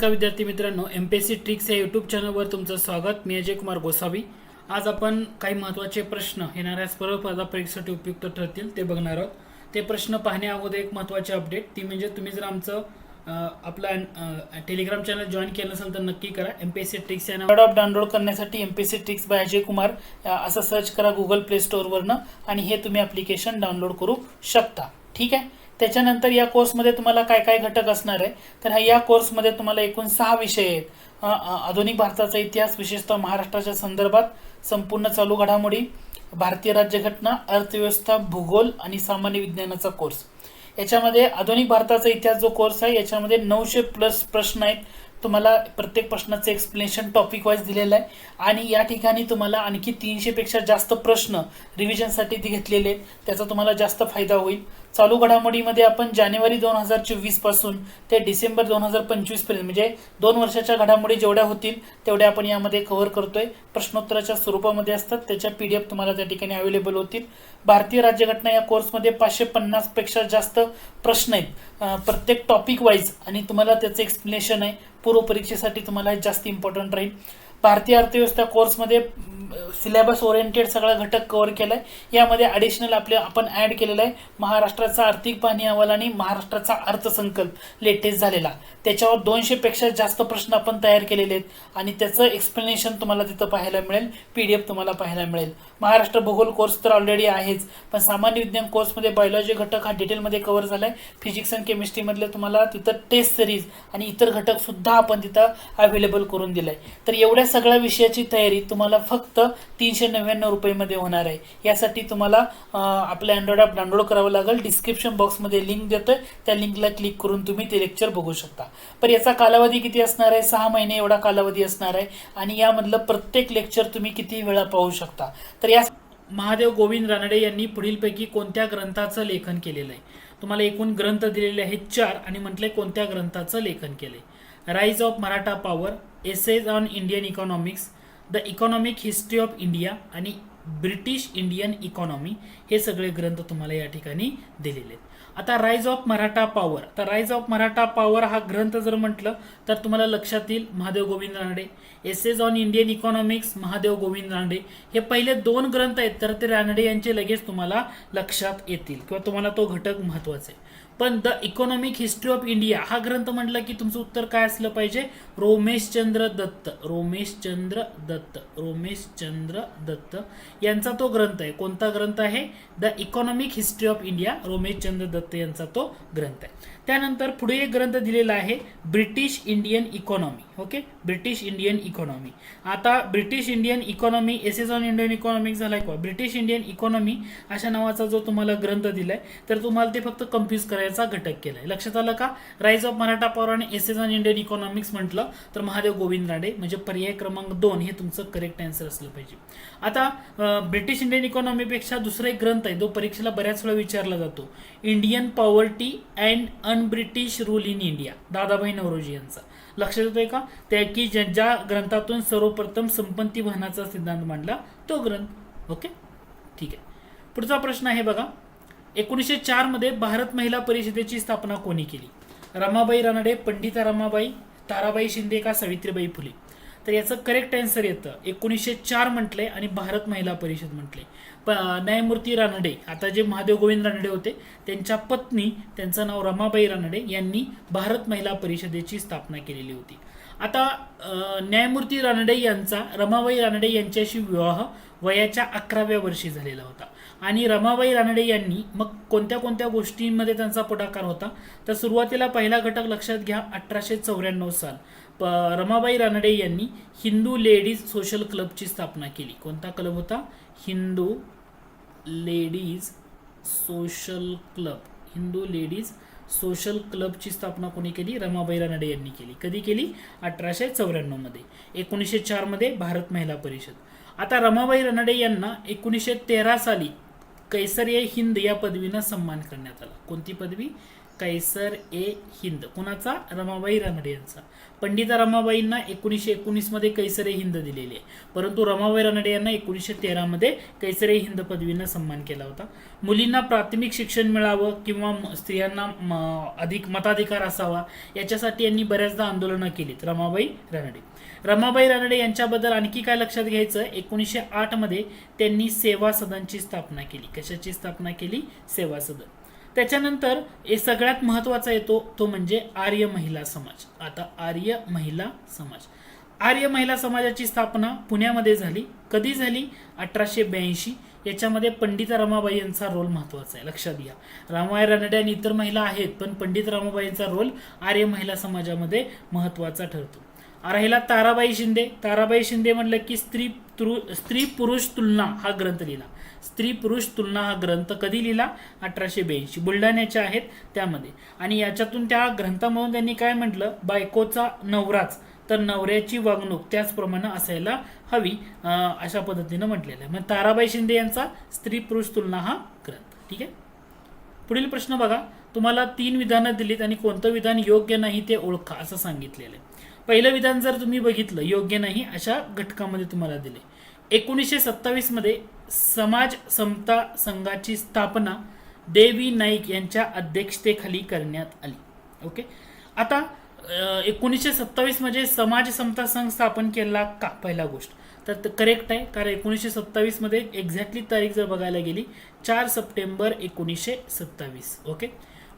नमस्कार विद्यार्थी मित्रांनो M P S C tricks या यूट्यूब चॅनलवर तुमचं स्वागत. मी अजय कुमार गोसावी. आज आपण काही महत्त्वाचे प्रश्न येणाऱ्या स्पर्धा परीक्षेसाठी उपयुक्त ठरतील ते बघणार आहोत. ते प्रश्न पाहण्या अगोदर एक महत्त्वाची अपडेट ती म्हणजे तुम्ही जर आमचं आपलं टेलिग्राम चॅनल जॉईन केलं नसेल तर नक्की करा. M P S C tricks या ऑफ डाउनलोड करण्यासाठी M P S C tricks by Ajay Kumar असं सर्च करा गुगल प्ले स्टोअरवरनं आणि हे तुम्ही ॲप्लिकेशन डाउनलोड करू शकता. ठीक आहे? त्याच्यानंतर या कोर्समध्ये तुम्हाला काय काय घटक असणार आहे? तर ह्या- या कोर्समध्ये तुम्हाला एकूण सहा विषय आहेत. आधुनिक भारताचा इतिहास विशेषतः महाराष्ट्राच्या संदर्भात संपूर्ण चालू घडामोडी भारतीय राज्यघटना अर्थव्यवस्था भूगोल आणि सामान्य विज्ञानाचा कोर्स. याच्यामध्ये आधुनिक भारताचा इतिहास जो कोर्स आहे याच्यामध्ये नऊशे प्लस प्रश्न आहेत. तुम्हाला प्रत्येक प्रश्नाचं एक्सप्लेनेशन टॉपिक वाईज दिलेलं आहे. आणि या ठिकाणी तुम्हाला आणखी तीनशेपेक्षा जास्त प्रश्न रिव्हिजनसाठी ते घेतलेले आहेत. त्याचा तुम्हाला जास्त फायदा होईल. चालू घडामोडीमध्ये आपण जानेवारी दोन हजार चोवीसपासून ते डिसेंबर दोन हजार पंचवीसपर्यंत म्हणजे दोन वर्षाच्या घडामोडी जेवढ्या होतील तेवढ्या आपण यामध्ये कव्हर करतोय. प्रश्नोत्तराच्या स्वरूपामध्ये असतात त्याच्या पी डी एफ तुम्हाला त्या ठिकाणी अवेलेबल होतील. भारतीय राज्यघटना या कोर्समध्ये पाचशे पन्नासपेक्षा जास्त प्रश्न आहेत. प्रत्येक टॉपिक वाईज आणि तुम्हाला त्याचं एक्सप्लेनेशन आहे. पूर्व परीक्षेसाठी तुम्हाला जास्त इम्पॉर्टंट राहील. भारतीय अर्थव्यवस्था कोर्समध्ये सिलेबस ओरिएंटेड सगळा घटक कव्हर केला आहे यामध्ये ॲडिशनल आपले आपण ॲड केलेलं आहे. महाराष्ट्राचा आर्थिक पाहणी अहवाल आणि महाराष्ट्राचा अर्थसंकल्प लेटेस्ट झालेला. त्याच्यावर दोनशेपेक्षा जास्त प्रश्न आपण तयार केलेले आहेत. आणि त्याचं एक्सप्लेनेशन तुम्हाला तिथं पाहायला मिळेल. पी डी एफ तुम्हाला पाहायला मिळेल. महाराष्ट्र भूगोल कोर्स तर ऑलरेडी आहेच. पण सामान्य विज्ञान कोर्समध्ये बायोलॉजी घटक हा डिटेलमध्ये कव्हर झाला आहे फिजिक्स अँड केमिस्ट्रीमधले तुम्हाला तिथं टेस्ट सिरीज आणि इतर घटकसुद्धा आपण तिथं अवेलेबल करून दिलं आहे तर एवढ्या सगळ्या विषयाची तयारी तुम्हाला फक्त तीनशे नव्याण्णव रुपयेमध्ये होणार आहे. यासाठी तुम्हाला आपलं अँड्रॉइड ॲप डाउनलोड करावं लागेल. डिस्क्रिप्शन बॉक्समध्ये लिंक देतोय. त्या लिंकला क्लिक करून तुम्ही ते लेक्चर बघू शकता. पण याचा कालावधी किती असणार आहे? सहा महिने एवढा कालावधी असणार आहे. आणि यामधलं प्रत्येक लेक्चर तुम्ही किती वेळा पाहू शकता? तर या महादेव गोविंद रानडे यांनी पुढीलपैकी कोणत्या ग्रंथाचं लेखन केलेलं आहे? तुम्हाला एकूण ग्रंथ दिलेले आहेत चार आणि म्हटले कोणत्या ग्रंथाचं लेखन केलंय? Rise of Maratha power essays on Indian economics the economic history of India आणि ब्रिटिश इंडियन इकॉनॉमी हे सगळे ग्रंथ तुम्हाला या ठिकाणी दिलेले आहेत. आता राईज ऑफ मराठा पॉवर तर राईज ऑफ मराठा पॉवर हा ग्रंथ जर म्हटलं तर तुम्हाला लक्षात येईल Mahadev Govind Ranade. Essays on Indian economics Mahadev Govind Ranade. हे पहिले दोन ग्रंथ आहेत तर ते रानडे यांचे लगेच तुम्हाला लक्षात येतील किंवा तुम्हाला तो घटक महत्त्वाचा आहे. पण the economic history of India हा ग्रंथ म्हटलं की तुमचं उत्तर काय असलं पाहिजे? रोमेशचंद्र दत्त. रोमेशचंद्र दत्त. रोमेशचंद्र दत्त यांचा तो ग्रंथ आहे. कोणता ग्रंथ आहे? The economic history of India. Romeshchandra Dutt यांचा तो ग्रंथ आहे. त्यानंतर पुढे एक ग्रंथ दिलेला आहे British Indian economy okay British Indian economy आता British Indian economy essays on Indian economic झाला किंवा ब्रिटिश इंडियन इकॉनॉमी अशा नावाचा जो तुम्हाला ग्रंथ दिलाय तर तुम्हाला ते फक्त कन्फ्यूज करायचा घटक केलाय. लक्षात आलं का? राईज ऑफ मराठा पॉवर आणि एसेस ऑन इंडियन इकॉनॉमिक्स म्हटलं तर महादेव गोविंद राडे म्हणजे पर्याय क्रमांक दोन हे तुमचं करेक्ट आन्सर असलं पाहिजे. आता ब्रिटिश इंडियन इकॉनॉमीपेक्षा दुसरा एक ग्रंथ आहे जो परीक्षेला बऱ्याच वेळा विचारला जातो. Indian poverty and un British rule in India Dadabhai Naoroji यांचा. लक्षात येतोय का? त्या की ज्या ग्रंथातून सर्वप्रथम संपत्ती वहनाचा सिद्धांत मांडला तो ग्रंथ. ओके? ठीक आहे. पुढचा प्रश्न आहे बघा. एकोणीसशे चारमध्ये भारत महिला परिषदेची स्थापना कोणी केली? रमाबाई रानडे पंडिता रमाबाई ताराबाई शिंदे का सावित्रीबाई फुले? तर याचं करेक्ट आन्सर येतं. एकोणीसशे चार म्हटलंय आणि भारत महिला परिषद म्हटले प न्यायमूर्ती रानडे आता जे महादेव गोविंद रानडे होते त्यांच्या पत्नी त्यांचं नाव रमाबाई रानडे यांनी भारत महिला परिषदेची स्थापना केलेली होती. आता न्यायमूर्ती रानडे यांचा रमाबाई रानडे यांच्याशी विवाह वयाच्या अकराव्या वर्षी झालेला होता. आणि रमाबाई रानडे यांनी मग कोणत्या कोणत्या गोष्टींमध्ये त्यांचा पुढाकार होता? तर सुरुवातीला पहिला घटक लक्षात घ्या अठराशे चौऱ्याण्णव साल. प रमाबाई रानडे यांनी हिंदू लेडीज सोशल क्लबची स्थापना केली. कोणता क्लब होता? Hindu ladies social club. Hindu ladies social क्लबची स्थापना कोणी केली? रमाबाई रानडे यांनी केली. कधी केली? अठराशे चौऱ्याण्णवमध्ये एकोणीसशे चारमध्ये भारत महिला परिषद. आता रमाबाई रानडे यांना एकोणीसशे तेरा साली कैसरिया हिंद या पदवीनं सन्मान करण्यात आला. कोणती पदवी? कैसर ए हिंद कुणाचा? रमाबाई रानडे यांचा. पंडिता रमाबाईंना एकोणीसशे एकोणीसमध्ये कैसर ए हिंद दिलेली. आहे परंतु रमाबाई रानडे यांना एकोणीसशे तेरामध्ये कैसर ए हिंद पदवीनं सन्मान केला होता. मुलींना प्राथमिक शिक्षण मिळावं किंवा स्त्रियांना अधिक मताधिकार असावा याच्यासाठी यांनी बऱ्याचदा आंदोलनं केलीत रमाबाई रानडे. रमाबाई रानडे यांच्याबद्दल आणखी काय लक्षात घ्यायचं? एकोणीसशे आठमध्ये त्यांनी सेवा सदनची स्थापना केली. कशाची स्थापना केली? सेवा सदन. त्याच्यानंतर हे सगळ्यात महत्त्वाचा येतो तो म्हणजे आर्य महिला समाज. आता आर्य महिला समाज. आर्य महिला समाजाची स्थापना पुण्यामध्ये झाली. कधी झाली? अठराशे ब्याऐंशी. याच्यामध्ये पंडित रमाबाई यांचा रोल महत्त्वाचा आहे. लक्षात घ्या. रामाबाई रानडे आणि इतर महिला आहेत पण पंडित रामाबाईंचा रोल आर्य महिला समाजामध्ये महत्त्वाचा ठरतो. राहिला ताराबाई शिंदे. ताराबाई शिंदे म्हटलं की स्त्री स्त्री पुरुष तुलना हा ग्रंथ लिहिला. स्त्री पुरुष तुलना हा ग्रंथ कधी लिहिला? अठराशे ब्याऐंशी. बुलढाण्याच्या आहेत त्यामध्ये. आणि याच्यातून त्या ग्रंथामधून त्यांनी काय म्हटलं? बायकोचा नवराच. तर नवऱ्याची वागणूक त्याचप्रमाणे असायला हवी अशा पद्धतीनं म्हटलेलं आहे. मग ताराबाई शिंदे यांचा स्त्री पुरुष तुलना हा ग्रंथ. ठीक आहे? पुढील प्रश्न बघा. तुम्हाला तीन विधानं दिलीत आणि कोणतं विधान योग्य नाही ते ओळखा असं सांगितलेलं आहे. पहिलं विधान जर तुम्ही बघितलं योग्य नाही अशा घटकामध्ये तुम्हाला दिले. एकोणीसशे सत्तावीसमध्ये समाज समता संघाची स्थापना देवी नाईक यांच्या अध्यक्षतेखाली करण्यात आली. ओके आता एकोणीसशे सत्तावीस म्हणजे समाज समता संघ स्थापन केला का? पहिला गोष्ट. तर करेक्ट आहे. कारण एकोणीसशे सत्तावीसमध्ये एक्झॅक्टली तारीख जर बघायला गेली चार सप्टेंबर एकोणीसशे सत्तावीस. ओके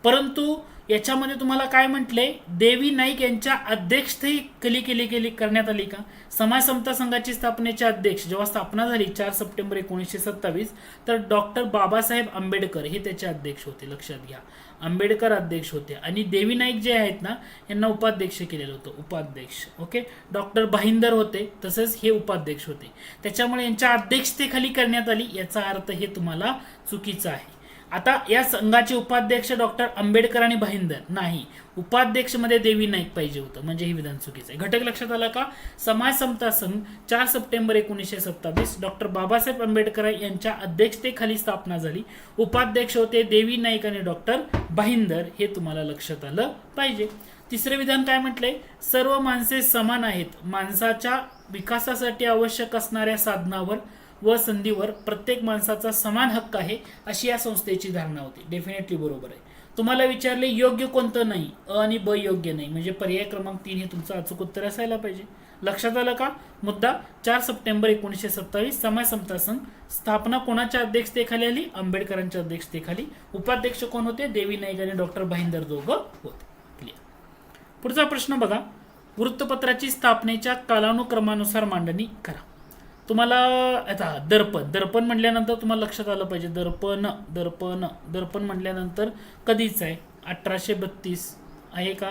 परंतु याच्यामध्ये तुम्हाला काय म्हटले? देवी नाईक यांच्या अध्यक्षतेखाली केली गेली करण्यात आली का? समाज समता संघाची स्थापनेचे अध्यक्ष जेव्हा स्थापना झाली चार सप्टेंबर एकोणीसशे सत्तावीस तर डॉक्टर बाबासाहेब आंबेडकर हे त्याचे अध्यक्ष होते. लक्षात घ्या. आंबेडकर अध्यक्ष होते. आणि देवी नाईक जे आहेत ना यांना उपाध्यक्ष केलेलं होतं. उपाध्यक्ष ओके? डॉक्टर भाईंदर होते तसेच हे उपाध्यक्ष होते. त्याच्यामुळे यांच्या अध्यक्षतेखाली करण्यात आली याचा अर्थ हे तुम्हाला चुकीचं आहे. आता या संघाचे उपाध्यक्ष डॉक्टर आंबेडकर आणि भाईंदर. नाही उपाध्यक्षमध्ये देवी नाईक पाहिजे होतं. म्हणजे हे विधान चुकीचं आहे. घटक लक्षात आला का? समाज समता संघ चार सप्टेंबर एकोणीसशे सत्तावीस डॉक्टर बाबासाहेब आंबेडकर यांच्या अध्यक्षतेखाली स्थापना झाली. उपाध्यक्ष होते देवी नाईक आणि डॉक्टर भाईंदर. हे तुम्हाला लक्षात आलं पाहिजे. तिसरे विधान काय म्हटलंय? सर्व माणसे समान आहेत. माणसाच्या विकासासाठी आवश्यक असणाऱ्या साधनावर व संधीवर प्रत्येक माणसाचा समान हक्क आहे अशी या संस्थेची धारणा होती. डेफिनेटली बरोबर आहे. तुम्हाला विचारले योग्य कोणतं नाही? अ आणि ब योग्य नाही. म्हणजे पर्याय क्रमांक तीन हे तुमचं अचूक उत्तर असायला पाहिजे. लक्षात आलं का? मुद्दा चार सप्टेंबर एकोणीसशे सत्तावीस समाज समता संघ स्थापना कोणाच्या अध्यक्षतेखाली आली? आंबेडकरांच्या अध्यक्षतेखाली. उपाध्यक्ष कोण होते? देवी नाईक आणि डॉक्टर भाईंदर दोघं होते. क्लिअर पुढचा प्रश्न बघा. वृत्तपत्राची स्थापनेच्या कालानुक्रमानुसार मांडणी करा. तुम्हाला आता दर्पण दर्पण म्हटल्यानंतर तुम्हाला लक्षात आलं पाहिजे. दर्पण दर्पण दर्पण म्हटल्यानंतर कधीच आहे? अठराशे बत्तीस आहे का?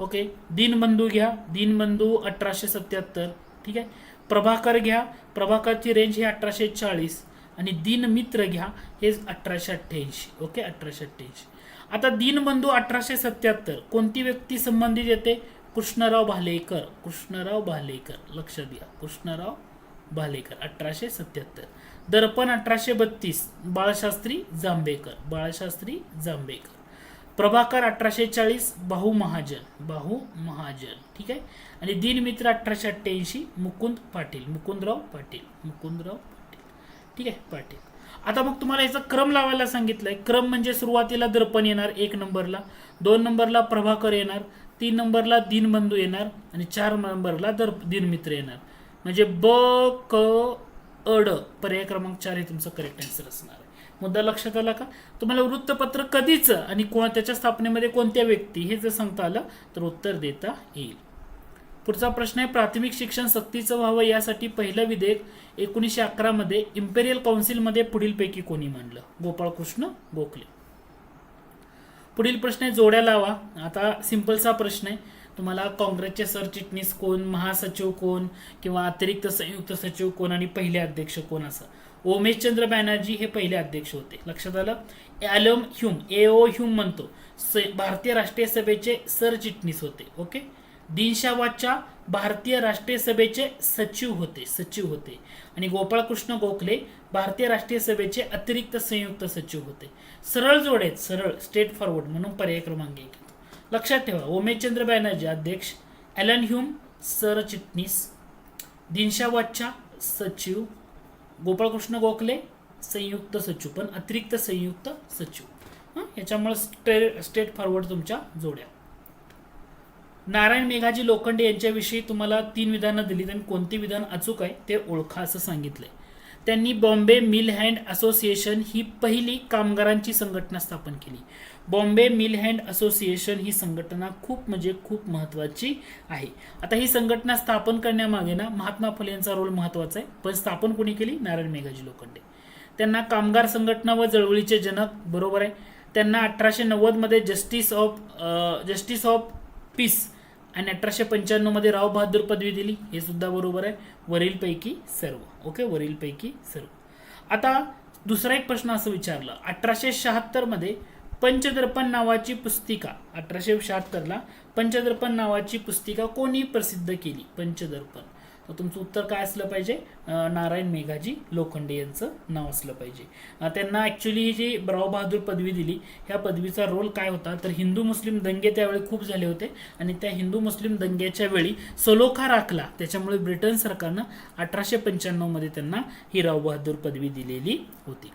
ओके. दिनबंधू घ्या. दिनबंधू अठराशे सत्याहत्तर. ठीक आहे? प्रभाकर घ्या. प्रभाकरची रेंज ही अठराशे चाळीस. आणि दिनमित्र घ्या. हे अठराशे अठ्ठ्याऐंशी. ओके? अठराशे अठ्ठ्याऐंशी. आता दिनबंधू अठराशे सत्याहत्तर. कोणती व्यक्ती संबंधित येते? कृष्णराव भालेकर. कृष्णराव भालेकर. लक्ष द्या. कृष्णराव भालेकर अठराशे सत्याहत्तर. दर्पण अठराशे बत्तीस बाळशास्त्री जांभेकर बाळशास्त्री जांभेकर. प्रभाकर अठराशे चाळीस बाहू महाजन बाहू महाजन. ठीक आहे? आणि दिनमित्र अठराशे अठ्ठ्याऐंशी मुकुंद पाटील मुकुंदराव पाटील मुकुंदराव पाटील. ठीक आहे? पाटील. आता मग तुम्हाला याचा क्रम लावायला सांगितलंय. क्रम म्हणजे सुरुवातीला दर्पण येणार एक नंबरला दोन नंबरला प्रभाकर येणार तीन नंबरला दिनबंधू येणार आणि चार नंबरला दर दिनमित्र येणार. म्हणजे ब क अड पर्याय क्रमांक चार हे तुमचं करेक्ट आन्सर असणार आहे. मुद्दा लक्षात आला का? तुम्हाला वृत्तपत्र कधीच आणि कोण त्याच्या स्थापनेमध्ये कोणत्या व्यक्ती हे जर सांगता आलं तर उत्तर देता येईल. पुढचा प्रश्न आहे प्राथमिक शिक्षण सक्तीचं व्हावं यासाठी पहिलं विधेयक एकोणीसशे अकरामध्ये इम्पेरियल काउन्सिलमध्ये पुढीलपैकी कोणी मांडलं? गोपाळकृष्ण गोखले. पुढील प्रश्न आहे जोड्या लावा. आता सिंपलचा प्रश्न आहे तुम्हाला काँग्रेसचे सरचिटणीस कोण महासचिव कोण किंवा अतिरिक्त संयुक्त सचिव कोण आणि पहिले अध्यक्ष कोण असं? ओमेशचंद्र बॅनर्जी हे पहिले अध्यक्ष होते. लक्षात आलं? ॲलम ह्युम ए ओ ह्यूम म्हणतो. स भारतीय राष्ट्रीय सभेचे सरचिटणीस होते. ओके? दिनशावाच्या भारतीय राष्ट्रीय सभेचे सचिव होते सचिव होते. आणि गोपाळकृष्ण गोखले भारतीय राष्ट्रीय सभेचे अतिरिक्त संयुक्त सचिव होते. सरळ जोड आहेत सरळ स्टेट फॉरवर्ड म्हणून पर्याय क्रमांक एक. लक्षात ठेवा ओमेशचंद्र बॅनर्जी अध्यक्ष ॲलन ह्यूम सरचिटणीस दिनशावादच्या सचिव गोपाळकृष्ण गोखले संयुक्त सचिव पण अतिरिक्त संयुक्त सचिव. याच्यामुळे स्टे स्टेट फॉरवर्ड तुमच्या जोड्या. नारायण मेघाजी लोखंडे यांच्याविषयी तुम्हाला तीन विधानं दिली आणि कोणती विधान अचूक आहे ते ओळखा असं सांगितलंय. त्यांनी बॉम्बे मिल हँड असोसिएशन ही पहिली कामगारांची संघटना स्थापन केली. बॉम्बे मिल हँड असोसिएशन ही संघटना खूप म्हणजे खूप महत्वाची आहे. आता ही संघटना स्थापन करण्यामागे ना महात्मा फुले यांचा रोल महत्त्वाचा आहे पण स्थापन कोणी केली? नारायण मेघाजी लोखंडे. त्यांना कामगार संघटना व चळवळीचे जनक बरोबर आहे. त्यांना अठराशे नव्वदमध्ये justice of justice of peace आणि अठराशे पंच्याण्णवमध्ये राव बहादूर पदवी दिली. हे सुद्धा बरोबर आहे. वरीलपैकी सर्व. ओके? वरीलपैकी सर्व. आता दुसरा एक प्रश्न असं विचारलं. अठराशे शहात्तरमध्ये पंचदर्पण नावाची पुस्तिका अठराशे शहात्तरला पंचदर्पण नावाची पुस्तिका कोणी प्रसिद्ध केली? पंचदर्पण. तर तुमचं उत्तर काय असलं पाहिजे? नारायण मेघाजी लोखंडे यांचं नाव असलं पाहिजे. त्यांना ॲक्च्युली ही जी राव बहादूर पदवी दिली ह्या पदवीचा रोल काय होता? तर हिंदू मुस्लिम दंगे त्यावेळी खूप झाले होते आणि त्या हिंदू मुस्लिम दंग्याच्या वेळी सलोखा राखला. त्याच्यामुळे ब्रिटन सरकारनं अठराशे पंच्याण्णवमध्ये त्यांना ही राव बहादूर पदवी दिलेली होती.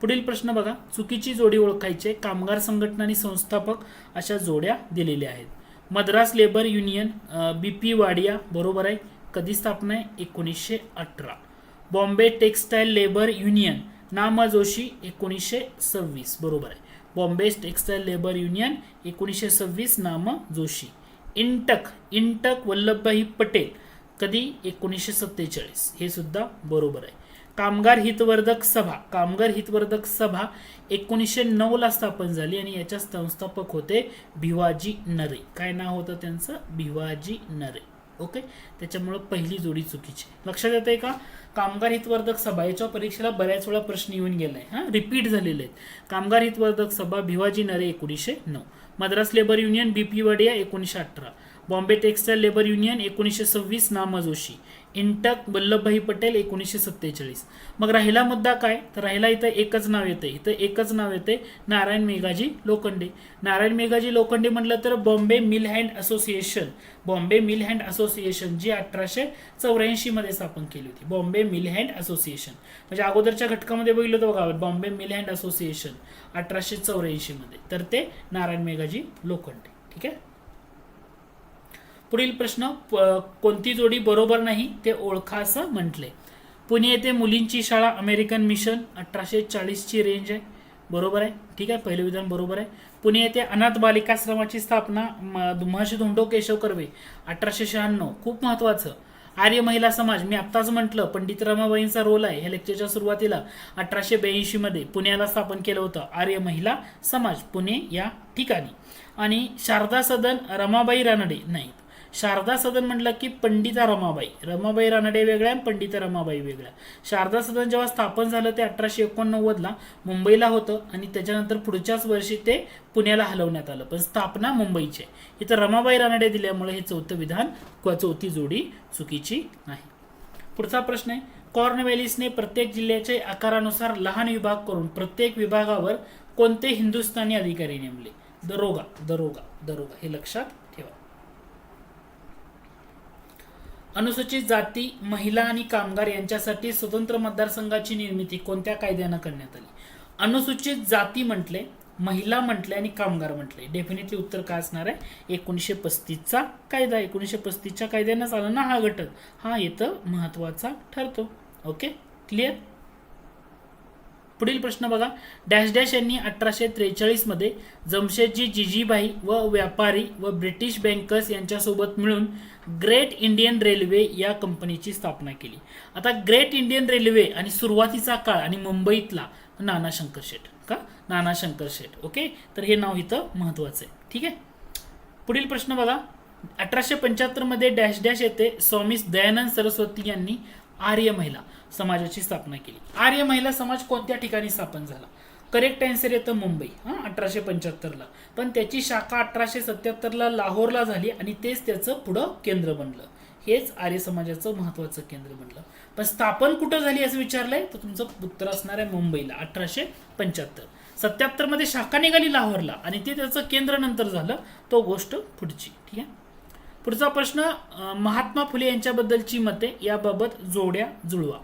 पुढील प्रश्न बघा. चुकीची जोडी ओळखायचे कामगार संघटना आणि संस्थापक अशा जोड्या दिलेल्या आहेत. Madras labour union B P Wadia बरोबर आहे. कधी स्थापना आहे? एकोणीसशे अठरा. बॉम्बे टेक्स्टाईल लेबर युनियन नामा जोशी एकोणीसशे सव्वीस. बरोबर आहे. बॉम्बे टेक्स्टाईल लेबर युनियन एकोणीसशे सव्वीस नाम जोशी. इंटक इंटक वल्लभभाई पटेल कधी? एकोणीसशे सत्तेचाळीस. हे सुद्धा बरोबर आहे. कामगार हितवर्धक सभा. कामगार हितवर्धक सभा एकोणीसशे नऊला स्थापन झाली आणि याच्या संस्थापक होते भिवाजी नरे. काय नाव होतं त्यांचं? भिवाजी नरे. ओके? त्याच्यामुळं पहिली जोडी चुकीची. लक्षात लक्षात येते का? कामगार हितवर्धक सभा. याच्या परीक्षेला बऱ्याच वेळा प्रश्न येऊन गेलाय. हा? रिपीट झालेले आहेत. कामगार हितवर्धक सभा भिवाजी नरे एकोणीसशे नऊ. Madras labour union B P Wadia एकोणीसशे अठरा. बॉम्बे टेक्स्टाईल लेबर युनियन एकोणीसशे सव्वीस नामा जोशी इंटक वल्लभभाई पटेल एकोणीसशे सत्तेचाळीस. मग राहिला मुद्दा काय? तर राहिला इथं एकच नाव येतं इथं एकच नाव येते नारायण मेघाजी लोखंडे. नारायण मेघाजी लोखंडे म्हटलं तर Bombay mill hand association. Bombay mill hand association जी अठराशे चौऱ्याऐंशीमध्ये स्थापन केली होती. Bombay mill hand association. म्हणजे अगोदरच्या घटकामध्ये बघितलं तर बघा बॉम्बे मिल हँड असोसिएशन अठराशे चौऱ्याऐंशीमध्ये तर ते नारायण मेघाजी लोखंडे. ठीक आहे? पुढील प्रश्न प- कोणती जोडी बरोबर नाही ते ओळखा असं म्हटले. पुणे येथे मुलींची शाळा अमेरिकन मिशन अठराशे चाळीसची रेंज आहे. बरोबर आहे? ठीक आहे? पहिलं विधान बरोबर आहे. पुणे येथे अनाथ बालिकाश्रमाची स्थापना म- महर्षी धोंडो केशव कर्वे अठराशे शहाण्णव. खूप महत्वाचं. आर्य महिला समाज मी आत्ताच म्हटलं पंडित रमाबाईंचा रोल आहे. ह्या लेक्चरच्या सुरुवातीला अठराशे ब्याऐंशीमध्ये पुण्याला स्थापन केलं होतं आर्य महिला समाज पुणे या ठिकाणी. आणि शारदा सदन रमाबाई रानडे नाहीत. शारदा सदन म्हटलं की पंडिता रमाबाई. रमाबाई रानडे वेगळ्या आणि पंडिता रमाबाई वेगळ्या. शारदा सदन जेव्हा स्थापन झालं ते अठराशे एकोणनव्वदला मुंबईला होतं आणि त्याच्यानंतर पुढच्याच वर्षी ते पुण्याला हलवण्यात आलं. पण स्थापना मुंबईची आहे. इथं रमाबाई रानडे दिल्यामुळे हे चौथं विधान किंवा चौथी जोडी चुकीची नाही. पुढचा प्रश्न आहे. कॉर्नवेलिसने प्रत्येक जिल्ह्याच्या आकारानुसार लहान विभाग करून प्रत्येक विभागावर कोणते हिंदुस्थानी अधिकारी नेमले? दरोगा दरोगा दरोगा. हे लक्षात ठेवा अनुसूचित जाती महिला आणि कामगार यांच्यासाठी स्वतंत्र मतदारसंघाची निर्मिती कोणत्या कायद्यानं करण्यात आली? अनुसूचित जाती म्हटले महिला म्हटले आणि कामगार म्हटले. डेफिनेटली उत्तर काय असणार आहे? एकोणीसशे पस्तीसचा कायदा. एकोणीसशे पस्तीसच्या कायद्यानं आला ना हा घटक. हा इथं महत्त्वाचा ठरतो. ओके क्लिअर पुढील प्रश्न बघा. डॅश डॅश यांनी अठराशे त्रेचाळीसमध्ये जमशेदजी जिजीबाई व व्यापारी व ब्रिटिश बँकर्स यांच्यासोबत मिळून ग्रेट इंडियन रेल्वे या कंपनीची स्थापना केली. आता ग्रेट इंडियन रेल्वे आणि सुरुवातीचा काळ आणि मुंबईतला नाना शंकर शेठ का? नाना शंकर शेठ ओके? तर हे नाव इथं महत्त्वाचं आहे. ठीक आहे? पुढील प्रश्न बघा. अठराशे पंच्याहत्तरमध्ये डॅश डॅश येथे स्वामी दयानंद सरस्वती यांनी आर्य महिला समाजाची स्थापना केली. आर्य महिला समाज कोणत्या ठिकाणी स्थापन झाला? करेक्ट आन्सर येतं मुंबई. हां अठराशे पंच्याहत्तरला. पण त्याची शाखा अठराशे सत्याहत्तरला लाहोरला झाली आणि तेच त्याचं पुढं केंद्र बनलं. हेच आर्य समाजाचं महत्वाचं केंद्र बनलं. पण स्थापन कुठं झाली असं विचारलंय? तर तुमचं उत्तर असणार आहे मुंबईला अठराशे पंच्याहत्तर. सत्याहत्तरमध्ये शाखा निघाली लाहोरला आणि ते त्याचं केंद्र नंतर झालं. तो गोष्ट पुढची. ठीक आहे? पुढचा प्रश्न महात्मा फुले यांच्याबद्दलची मते याबाबत जोड्या जुळवा.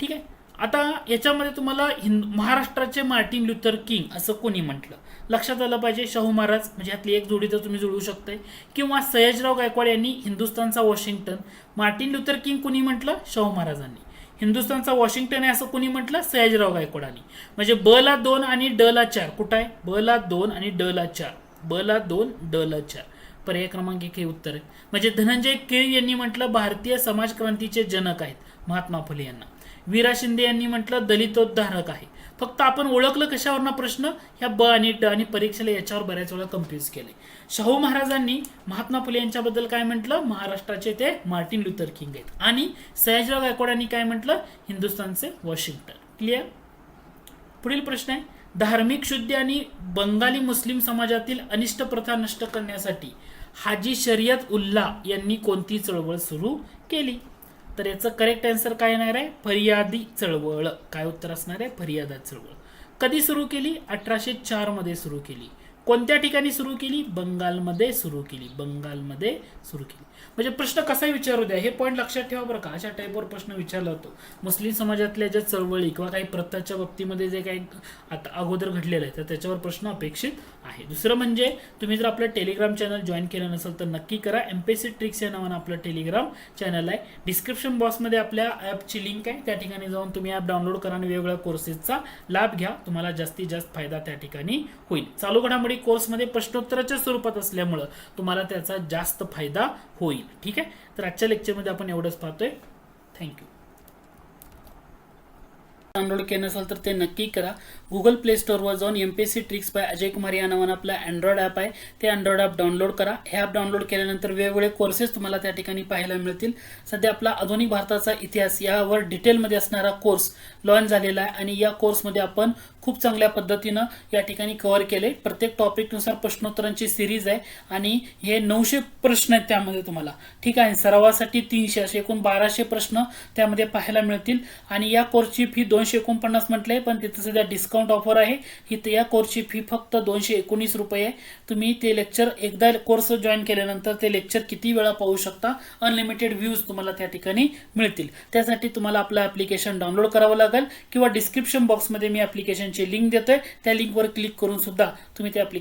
ठीक आहे? आता याच्यामध्ये तुम्हाला हिंद महाराष्ट्राचे मार्टिन ल्युथर किंग असं कोणी म्हटलं? लक्षात आलं पाहिजे शाहू महाराज म्हणजे ह्यातली एक जोडी तर तुम्ही जुळू शकते किंवा सयाजराव गायकवाड यांनी हिंदुस्थानचा वॉशिंग्टन मार्टिन ल्युथर किंग कोणी म्हटलं? शाहू महाराजांनी. हिंदुस्थानचा वॉशिंग्टन आहे असं कोणी म्हटलं? सयाजराव गायकवाडांनी. म्हणजे ब ला दोन आणि ड ला चार. कुठं आहे? ब ला दोन आणि ड ला चार. ब ला दोन ड ला चार. पर्याय क्रमांक एक हे उत्तर आहे. म्हणजे धनंजय केळी यांनी म्हटलं भारतीय समाज क्रांतीचे जनक आहेत महात्मा फुले यांना. वीरा शिंदे यांनी म्हटलं दलितोद्धारक आहे. फक्त आपण ओळखलं कशावरनं प्रश्न? ह्या ब आणि ड आणि परीक्षेला याच्यावर बऱ्याच वेळा कम्प्युज केले शाहू महाराजांनी महात्मा फुले यांच्याबद्दल काय म्हटलं? महाराष्ट्राचे ते मार्टिन लुथर किंग आहेत. आणि सयाजीराव गायकवाडांनी काय म्हटलं? हिंदुस्थानचे वॉशिंग्टन. क्लिअर पुढील प्रश्न आहे. धार्मिक शुद्धी आणि बंगाली मुस्लिम समाजातील अनिष्ट प्रथा नष्ट करण्यासाठी हाजी शरियत उल्ला यांनी कोणती चळवळ सुरू केली? तर याचं करेक्ट आन्सर काय येणार आहे? फरियादी चळवळ. काय उत्तर असणार आहे? फरियादा चळवळ. कधी सुरू केली? अठराशे चारमध्ये सुरू केली. कोणत्या ठिकाणी सुरू केली? बंगालमध्ये सुरू केली. बंगालमध्ये सुरू केली. म्हणजे प्रश्न कसा विचारू द्या. हे पॉईंट लक्षात ठेवा बरं का. अशा टाईपवर प्रश्न विचारला होतो मुस्लिम समाजातल्या ज्या चळवळी किंवा काही प्रथाच्या बाबतीमध्ये जे काही आता अगोदर घडलेलं आहे तर त्याच्यावर प्रश्न अपेक्षित आहे. दुसरं म्हणजे तुम्ही जर आपलं टेलिग्राम चॅनल जॉईन केलं नसेल तर नक्की करा. एमपीसी ट्रिक्स या नावानं आपलं टेलिग्राम चॅनल आहे. डिस्क्रिप्शन बॉक्समध्ये आपल्या ॲपची लिंक आहे. त्या ठिकाणी जाऊन तुम्ही ॲप डाउनलोड करा आणि वेगवेगळ्या कोर्सेसचा लाभ घ्या. तुम्हाला जास्तीत जास्त फायदा त्या ठिकाणी होईल. चालू घडामोडी कोर्समध्ये प्रश्नोत्तराच्या स्वरूपात असल्यामुळं तुम्हाला त्याचा जास्त फायदा होईल. ठीक आहे? तर आजच्या लेक्चरमध्ये आपण एवढंच पाहतोय. थँक्यू डाउनलोड केलं नसेल तर ते नक्की करा. गुगल प्ले स्टोअरवर जाऊन M P S C tricks by Ajay Kumar या नावानं आपलं अँड्रॉइड ॲप आहे. ते अँड्रॉइड ॲप डाउनलोड करा. हे ॲप डाउनलोड केल्यानंतर वेगवेगळे कोर्सेस तुम्हाला त्या ठिकाणी पाहायला मिळतील. सध्या आपला आधुनिक भारताचा इतिहास यावर डिटेलमध्ये असणारा कोर्स लॉन्च झालेला आहे आणि या कोर्समध्ये आपण खूप चांगल्या पद्धतीनं या ठिकाणी कव्हर केले. प्रत्येक टॉपिकनुसार प्रश्नोत्तरांची सिरीज आहे आणि हे नऊशे प्रश्न आहेत त्यामध्ये तुम्हाला. ठीक आहे? सरावासाठी तीनशे असे एकूण बाराशे प्रश्न त्यामध्ये पाहायला मिळतील आणि या कोर्सची फी दोनशे एकोणपन्नास म्हटले पण तिथं सध्या डिस्काउंट ऑफर आहे. ही या कोर्सची फी फक्त दोनशे एकोणीस रुपये आहे. तुम्ही ते लेक्चर एकदा कोर्स जॉईन केल्यानंतर ते लेक्चर किती वेळा पाहू शकता? अनलिमिटेड व्ह्यूज तुम्हाला त्या ठिकाणी मिळतील. त्यासाठी तुम्हाला आपलं ॲप्लिकेशन डाउनलोड करावं लागेल किंवा डिस्क्रिप्शन बॉक्समध्ये मी ॲप्लिकेशनची लिंक देतोय. त्या लिंकवर क्लिक करून सुद्धा तुम्ही ते ॲप्लिकेशन